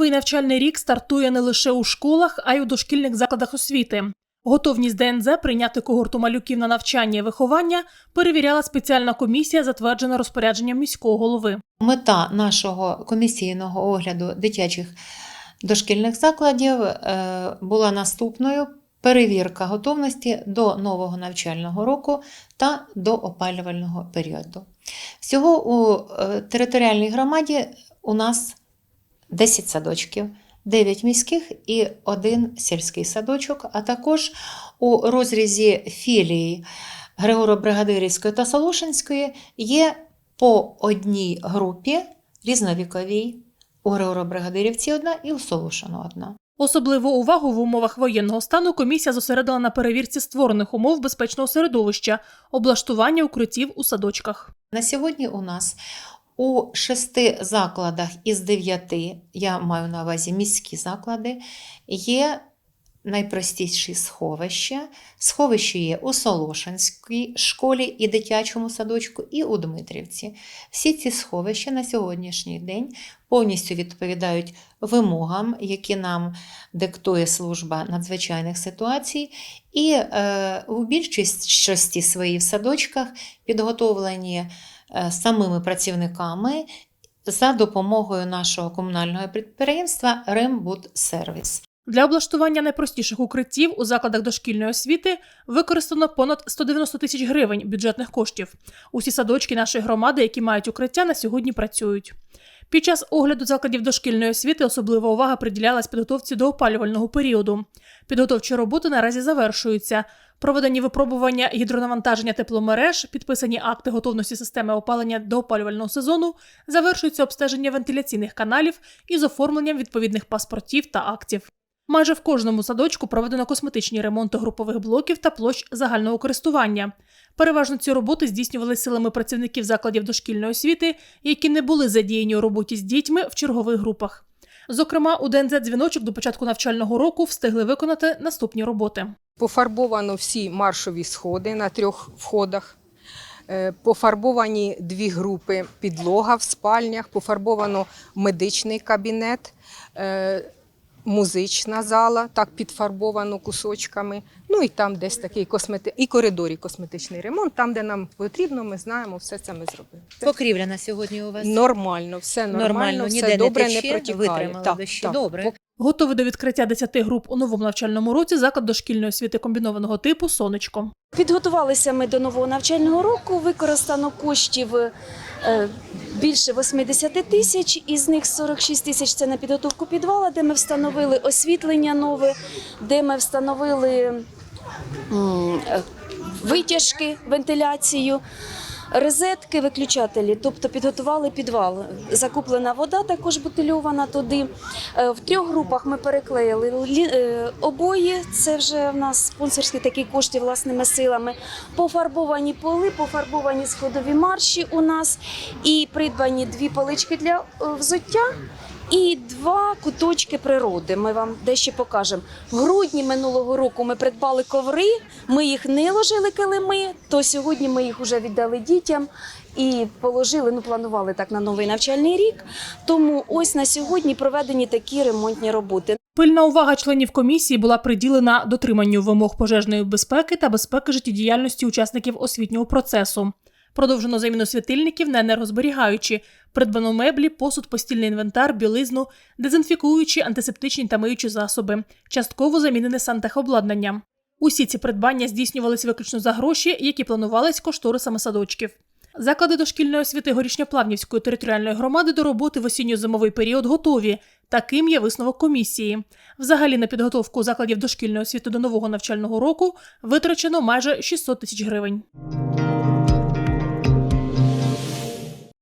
Новий навчальний рік стартує не лише у школах, а й у дошкільних закладах освіти. Готовність ДНЗ прийняти когорту малюків на навчання і виховання перевіряла спеціальна комісія, затверджена розпорядженням міського голови. Мета нашого комісійного огляду дитячих дошкільних закладів е, була наступною: перевірка готовності до нового навчального року та до опалювального періоду. Всього у е, територіальній громаді у нас 10 садочків. 9 міських і один сільський садочок, а також у розрізі філії Григоро-Бригадирівської та Солошинської є по одній групі різновіковій. У Григоро-Бригадирівці одна і у Солошину одна. Особливу увагу в умовах воєнного стану комісія зосередила на перевірці створених умов безпечного середовища, облаштування укриттів у садочках. На сьогодні у нас у шести закладах із дев'яти, я маю на увазі міські заклади, є найпростіші сховища. Сховище є у Солошинській школі і дитячому садочку, і у Дмитрівці. Всі ці сховища на сьогоднішній день повністю відповідають вимогам, які нам диктує служба надзвичайних ситуацій, і е, у більшості своїй в садочках підготовлені самими працівниками за допомогою нашого комунального підприємства Рембудсервіс. Для облаштування найпростіших укриттів у закладах дошкільної освіти використано понад 190 тисяч гривень бюджетних коштів. Усі садочки нашої громади, які мають укриття, на сьогодні працюють. Під час огляду закладів дошкільної освіти особлива увага приділялась підготовці до опалювального періоду. Підготовчі роботи наразі завершуються. Проведені випробування гідронавантаження тепломереж, підписані акти готовності системи опалення до опалювального сезону, завершується обстеження вентиляційних каналів із оформленням відповідних паспортів та актів. Майже в кожному садочку проведено косметичні ремонти групових блоків та площ загального користування. Переважно ці роботи здійснювалися силами працівників закладів дошкільної освіти, які не були задіяні у роботі з дітьми в чергових групах. Зокрема, у ДНЗ дзвіночок до початку навчального року встигли виконати наступні роботи. Пофарбовано всі маршові сходи на трьох входах. Е, Пофарбовані дві групи підлога в спальнях, пофарбовано медичний кабінет, е, музична зала, так підфарбовано кусочками. Ну і там десь такий космети... і коридорі косметичний ремонт. Там, де нам потрібно, ми знаємо, все це ми зробили. Покрівля на сьогодні у вас Нормально, все нормально, нормально, ніде все добре, не, не, протікає. витримали Так, так. Добре. Готовий до відкриття 10 груп у новому навчальному році заклад дошкільної освіти комбінованого типу Сонечко. Підготувалися ми до нового навчального року. Використано коштів е, більше 80 тисяч, із них 46 тисяч це на підготовку підвала, де ми встановили освітлення нове, де ми встановили е, витяжки, вентиляцію. Розетки, виключателі, тобто підготували підвал. Закуплена вода також бутильована туди. Е, В трьох групах ми переклеїли е, обої. Це вже в нас спонсорські такі кошти власними силами. Пофарбовані поли, пофарбовані сходові марші у нас і придбані дві полички для е, взуття. І два куточки природи. Ми вам дещо покажемо. В грудні минулого року ми придбали коври. Ми їх не ложили килими, то сьогодні ми їх вже віддали дітям і положили. Ну планували так на новий навчальний рік. Тому ось на сьогодні проведені такі ремонтні роботи. Пильна увага членів комісії була приділена дотриманню вимог пожежної безпеки та безпеки життєдіяльності учасників освітнього процесу. Продовжено заміну світильників на енергозберігаючі, придбано меблі, посуд, постільний інвентар, білизну, дезінфікуючі, антисептичні та миючі засоби, частково замінене сантехобладнання. Усі ці придбання здійснювалися виключно за гроші, які планувались кошторисами садочків. Заклади дошкільної освіти Горішньоплавнівської територіальної громади до роботи в осінньо-зимовий період готові. Таким є висновок комісії. Взагалі на підготовку закладів дошкільної освіти до нового навчального року витрачено майже 600 тисяч гривень.